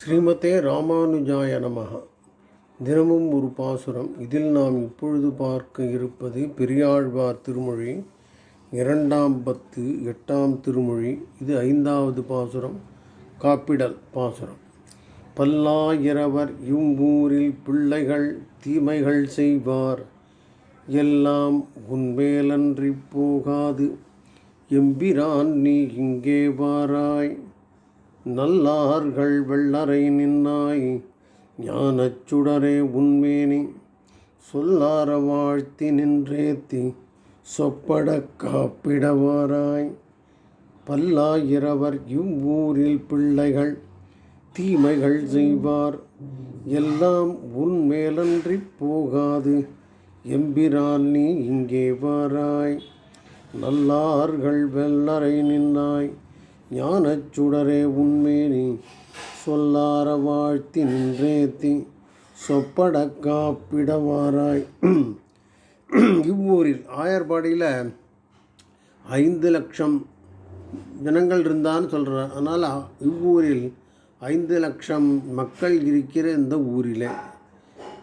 ஸ்ரீமதே ராமானுஜாய நமகா தினமும் ஒரு பாசுரம். இதில் நாம் இப்பொழுது பார்க்க இருப்பது பெரியாழ்வார் திருமொழி இரண்டாம் பத்து எட்டாம் திருமொழி. இது ஐந்தாவது பாசுரம் காப்பிடல் பாசுரம். பல்லாயிரவர் இவ்வூரில் பிள்ளைகள் தீமைகள் செய்வார். எல்லாம் உன்மேலன்றி போகாது. எம்பிரான் நீ இங்கே வாராய். நல்லார்கள் வெள்ளரை நின்னாய் ஞானச் சுடரே உன்மேனி சொல்லார வாழ்த்தி நின்றேத்தி சொப்பட காப்பிடவாராய். பல்லாயிரவர் இவ்வூரில் பிள்ளைகள் தீமைகள் செய்வார். எல்லாம் உன் மேலன்றி போகாது எம்பிரான் நீ இங்கே வாராய். நல்லார்கள் வெள்ளரை நின்னாய் ஞானச் சுடரே உண்மேனி சொல்லார வாழ்த்தி நின்றேத்தி சொப்பட காப்பிடவாராய் இவ்வூரில் ஆயர்பாடியில் ஐந்து லட்சம் ஜனங்கள் இருந்தான்னு சொல்கிறார் அதனால் இவ்வூரில் ஐந்து லட்சம் மக்கள் இருக்கிற இந்த ஊரில்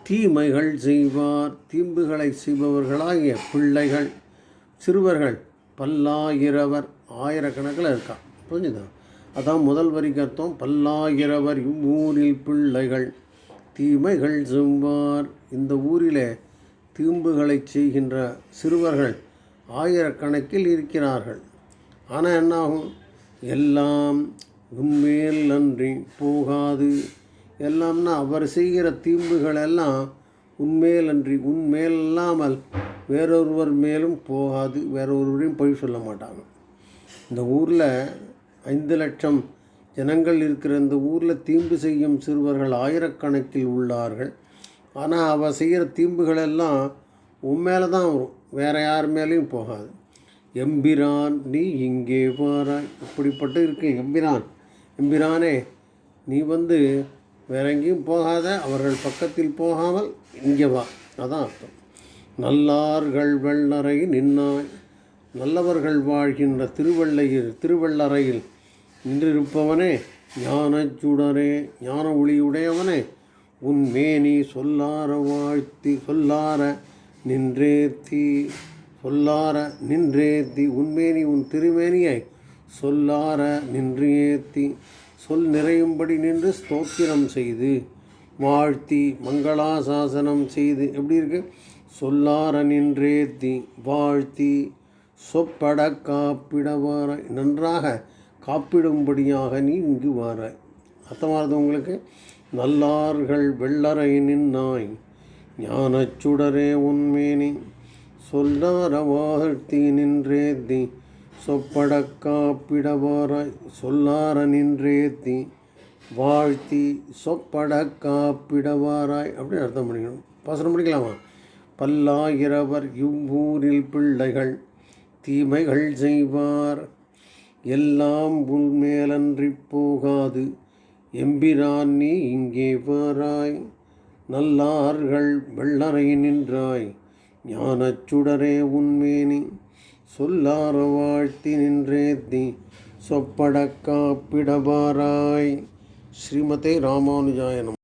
தீமைகள் செய்வார் தீம்புகளை செய்பவர்களாகிய பிள்ளைகள் சிறுவர்கள் பல்லாயிரவர் ஆயிரக்கணக்கில் இருக்கான் புரிஞ்சுதா? அதான் முதல் வரிக்கு அர்த்தம் பல்லாயிரவர் இவ்வூரில் பிள்ளைகள் தீமைகள் செவ்வார். இந்த ஊரிலே தீம்புகளை செய்கின்ற சிறுவர்கள் ஆயிரக்கணக்கில் இருக்கிறார்கள். ஆனால் என்னாகும்? எல்லாம் உண்மையில் நன்றி போகாது. எல்லாம்னா அவர் செய்கிற தீம்புகள் எல்லாம் உண்மையில் அன்றி உண்மையில் இல்லாமல் வேறொருவர் மேலும் போகாது. வேறொருவரையும் பொய் சொல்ல மாட்டாங்க. இந்த ஊரில் ஐந்து லட்சம் ஜனங்கள் இருக்கிற இந்த ஊரில் தீம்பு செய்யும் சிறுவர்கள் ஆயிரக்கணக்கில் உள்ளார்கள். ஆனால் அவள் செய்கிற தீம்புகள் எல்லாம் உன் மேலே தான் வரும். வேறு யார் மேலேயும் போகாது. எம்பிரான் நீ இங்கே வாராய். இப்படிப்பட்டு இருக்கு எம்பிரான். எம்பிரானே நீ வந்து வேற எங்கேயும் போகாத. அவர்கள் பக்கத்தில் போகாமல் இங்கே வா. அதான் அர்த்தம். நல்லார்கள் வெள்ளரை நின்னாய். நல்லவர்கள் வாழ்கின்ற திருவள்ளையில் திருவள்ளறையில் நின்றிருப்பவனே ஞானச் சுடரே ஞான ஒளியுடையவனே உன் மேனி சொல்லார வாழ்த்தி சொல்லார நின்றேத்தி சொல்லார நின்றேத்தி உன்மேனி உன் திருமேனியை சொல்லார நின்றேத்தி சொல் நிறையும்படி நின்று ஸ்தோத்திரம் செய்து வாழ்த்தி மங்களாசாசனம் செய்து எப்படி இருக்கு? சொல்லார நின்றேத்தி வாழ்த்தி சொப்பட காப்பிடவாராய் நன்றாக காப்பிடும்படியாக நீ இங்கு வாராய் அர்த்தமானது உங்களுக்கு? நல்லார்கள் வெள்ளரை நின்னாய் ஞானச் சுடரே உன்மேனி சொல்லார வாழ்த்தி நின்றேத்தி சொப்பட காப்பிடவாராய் சொல்லார நின்றேத்தி. வாழ்த்தி சொப்பட காப்பிடவாராய் அப்படின்னு அர்த்தம் பண்ணிக்கணும். பாசனம் பண்ணிக்கலாமா பல்லாயிரவர் இவ்வூரில் பிள்ளைகள் தீமைகள் செய்வார். எல்லாம் உள்மேலன்றி போகாது. எம்பிரான் நீ இங்கே வாராய். நல்லார்கள் வெள்ளரை நின்றாய். ஞானச் சுடரே உன்மேனி சொல்லார வாழ்த்தி நின்றேத்தி சொப்பட காப்பிடபாராய் ஸ்ரீமதே ராமானுஜாயனம்